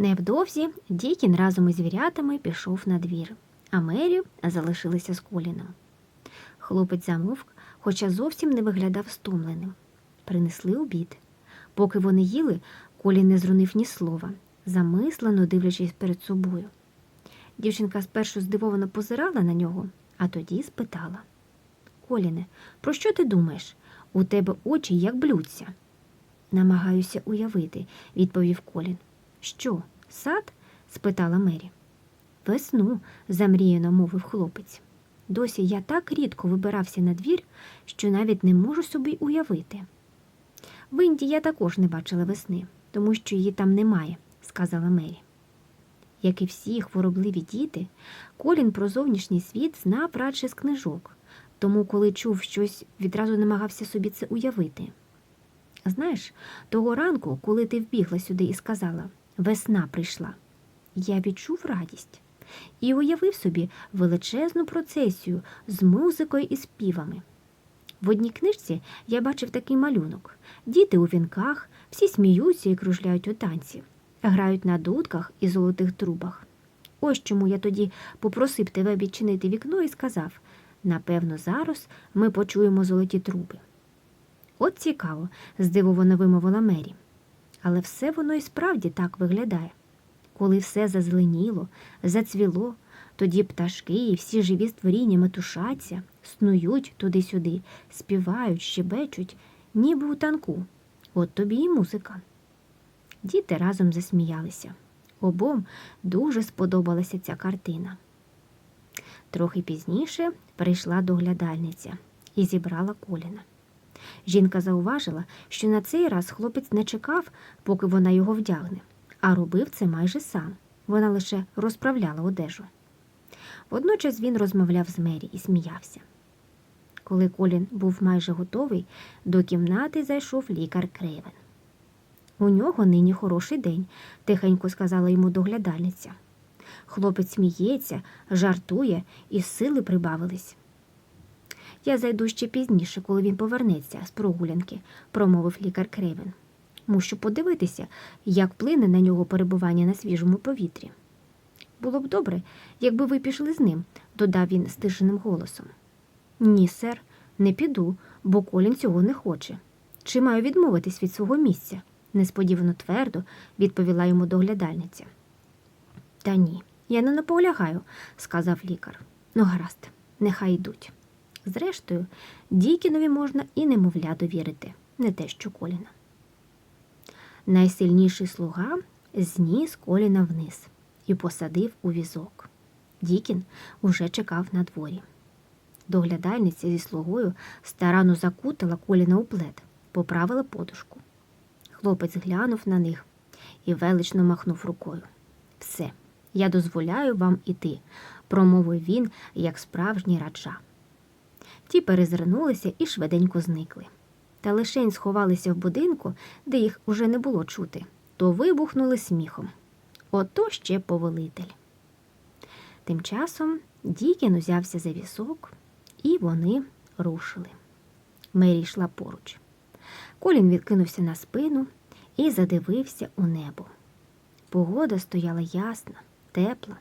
Невдовзі Дікін разом із звірятами пішов на двір, а Мері залишилася з Коліном. Хлопець замовк, хоча зовсім не виглядав стомленим. Принесли обід. Поки вони їли, Колін не зрунив ні слова, замислено дивлячись перед собою. Дівчинка спершу здивовано позирала на нього, а тоді спитала: Коліне, про що ти думаєш? У тебе очі як блюдця. Намагаюся уявити, відповів Колін. Що, сад? спитала Мері. Весну, замріяно мовив хлопець. Досі я так рідко вибирався на двір, що навіть не можу собі уявити. В Індії я також не бачила весни, тому що її там немає, сказала Мері. Як і всі хворобливі діти, Колін про зовнішній світ знав радше з книжок, тому, коли чув щось, відразу намагався собі це уявити. Знаєш, того ранку, коли ти вбігла сюди і сказала весна прийшла, я відчув радість і уявив собі величезну процесію з музикою і співами. В одній книжці я бачив такий малюнок. Діти у вінках, всі сміються і кружляють у танці, грають на дудках і золотих трубах. Ось чому я тоді попросив тебе відчинити вікно і сказав напевно, зараз ми почуємо золоті труби. От цікаво, здивовано вимовила Мері. Але все воно і справді так виглядає. Коли все зазеленіло, зацвіло, тоді пташки і всі живі створіння метушаться, снують туди-сюди, співають, щебечуть, ніби у танку. От тобі і музика. Діти разом засміялися. Обом дуже сподобалася ця картина. Трохи пізніше прийшла доглядальниця і зібрала коліна. Жінка зауважила, що на цей раз хлопець не чекав, поки вона його вдягне, а робив це майже сам. Вона лише розправляла одежу. Водночас він розмовляв з Мері і сміявся. Коли Колін був майже готовий, до кімнати зайшов лікар Крейвен. У нього нині хороший день, тихенько сказала йому доглядальниця. Хлопець сміється, жартує, і сили прибавились. Я зайду ще пізніше, коли він повернеться з прогулянки, промовив лікар Крейвен. Мушу подивитися, як вплине на нього перебування на свіжому повітрі. Було б добре, якби ви пішли з ним, додав він стишеним голосом. Ні, сер, не піду, бо Колін цього не хоче. Чи маю відмовитись від свого місця? несподівано твердо відповіла йому доглядальниця. Та ні, я не наполягаю, сказав лікар. Ну, гаразд, нехай йдуть. Зрештою, Дікінові можна і немовля довірити, не те, що коліна. Найсильніший слуга зніс коліна вниз і посадив у візок. Дікін уже чекав на дворі. Доглядальниця зі слугою старанно закутала коліна у плед, поправила подушку. Хлопець глянув на них і велично махнув рукою. Все, я дозволяю вам іти, промовив він, як справжній раджа. Ті перезирнулися і швиденько зникли. Та лишень сховалися в будинку, де їх уже не було чути, то вибухнули сміхом. Ото ще повелитель. Тим часом Дікін узявся за вісок, і вони рушили. Мері йшла поруч. Колін відкинувся на спину і задивився у небо. Погода стояла ясна, тепла.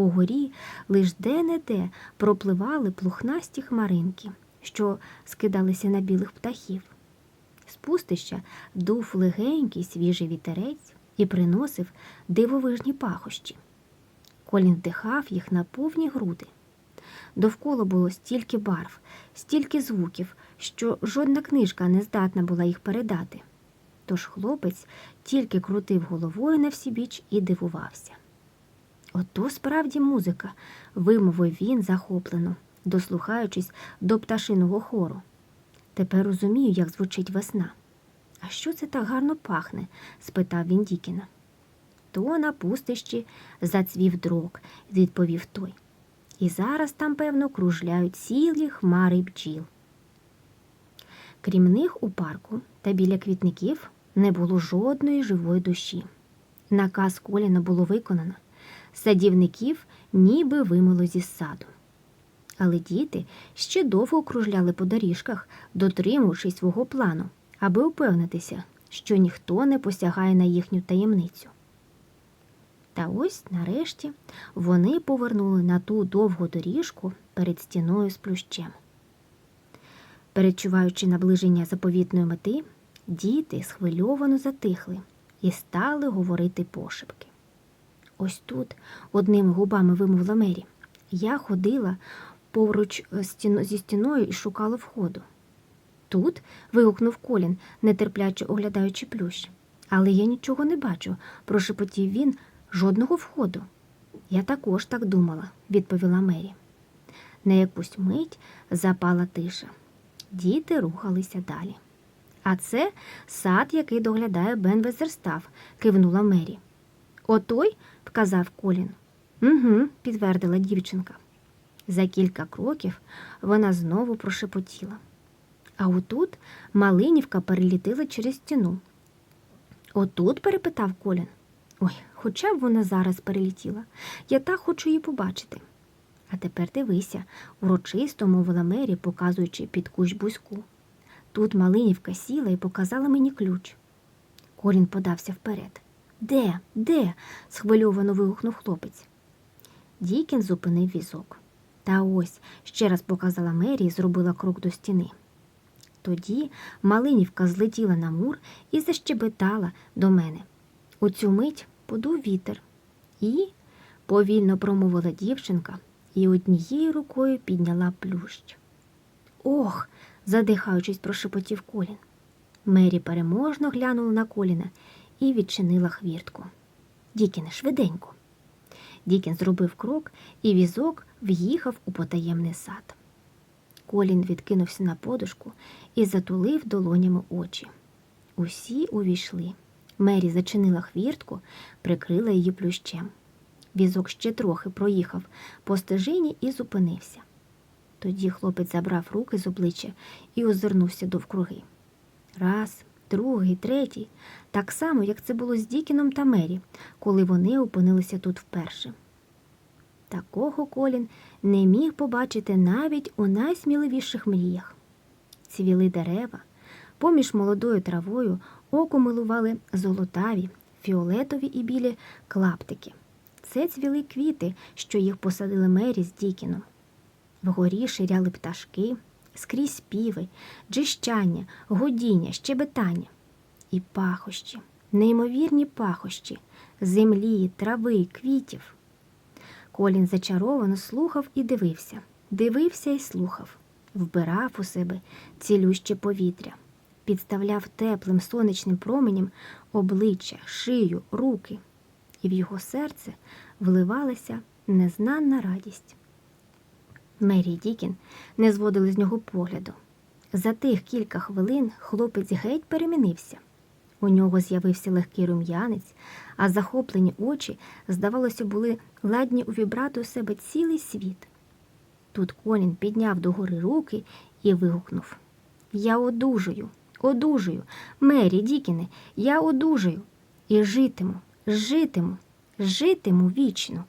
Угорі лиш де-не-де пропливали плухнасті хмаринки, що скидалися на білих птахів. З пустища дув легенький свіжий вітерець і приносив дивовижні пахощі. Колін вдихав їх на повні груди. Довкола було стільки барв, стільки звуків, що жодна книжка не здатна була їх передати. Тож хлопець тільки крутив головою на всі біч і дивувався. Ото справді музика, вимовив він захоплено, дослухаючись до пташиного хору. Тепер розумію, як звучить весна. А що це так гарно пахне? спитав він Дікіна. То на пустищі зацвів дрок, відповів той. І зараз там, певно, кружляють цілі хмари бджіл. Крім них у парку та біля квітників не було жодної живої душі. Наказ Коліна було виконано. Садівників ніби вимило зі саду. Але діти ще довго окружляли по доріжках, дотримуючись свого плану, аби упевнитися, що ніхто не посягає на їхню таємницю. Та ось, нарешті, вони повернули на ту довгу доріжку перед стіною з плющем. Перечуваючи наближення заповітної мети, діти схвильовано затихли і стали говорити пошепки. Ось тут, одними губами вимовила Мері, я ходила поруч е, зі стіною і шукала входу. Тут. вигукнув Колін, нетерпляче оглядаючи плющ. Але я нічого не бачу, прошепотів він, жодного входу. Я також так думала, відповіла Мері. На якусь мить запала тиша. Діти рухалися далі. А це сад, який доглядає Бен Везерстав, кивнула Мері. Отой, вказав Колін. Угу, підтвердила дівчинка. За кілька кроків вона знову прошепотіла. А отут Малинівка перелітила через стіну. Отут? перепитав Колін. Ой, хоча б вона зараз перелетіла. Я так хочу її побачити. А тепер дивися, урочисто мовила Мері, показуючи під кущ бузьку. Тут Малинівка сіла і показала мені ключ. Колін подався вперед. Де? Де? схвильовано вигукнув хлопець. Дікін зупинив візок. Та ось ще раз показала Мері і зробила крок до стіни. Тоді Малинівка злетіла на мур і защебетала до мене. У цю мить подув вітер. І, повільно промовила дівчинка, і однією рукою підняла плющ. Ох, задихаючись, прошепотів Колін. Мері переможно глянула на Коліна і відчинила хвіртку. Дікіне, швиденько. Дікін зробив крок, і візок в'їхав у потаємний сад. Колін відкинувся на подушку і затулив долонями очі. Усі увійшли. Мері зачинила хвіртку, прикрила її плющем. Візок ще трохи проїхав по стежині і зупинився. Тоді хлопець забрав руки з обличчя і озирнувся довкруги. Раз, другий, третій, так само, як це було з Дікіном та Мері, коли вони опинилися тут вперше. Такого Колін не міг побачити навіть у найсміливіших мріях. Цвіли дерева, поміж молодою травою око милували золотаві, фіолетові і білі клаптики. Це цвіли квіти, що їх посадили Мері з Дікіном. Вгорі ширяли пташки, скрізь співи, джищання, гудіння, щебетання і пахощі, неймовірні пахощі, землі, трави, квітів. Колін зачаровано слухав і дивився, дивився і слухав, вбирав у себе цілюще повітря, підставляв теплим сонячним променем обличчя, шию, руки, і в його серце вливалася незнанна радість. Мері Дікін не зводили з нього погляду. За тих кілька хвилин хлопець геть перемінився. У нього з'явився легкий рум'янець, а захоплені очі, здавалося, були ладні увібрати у себе цілий світ. Тут Колін підняв догори руки і вигукнув Я одужую, одужую, Мері, Дікіне, я одужую і житиму, житиму, житиму вічно.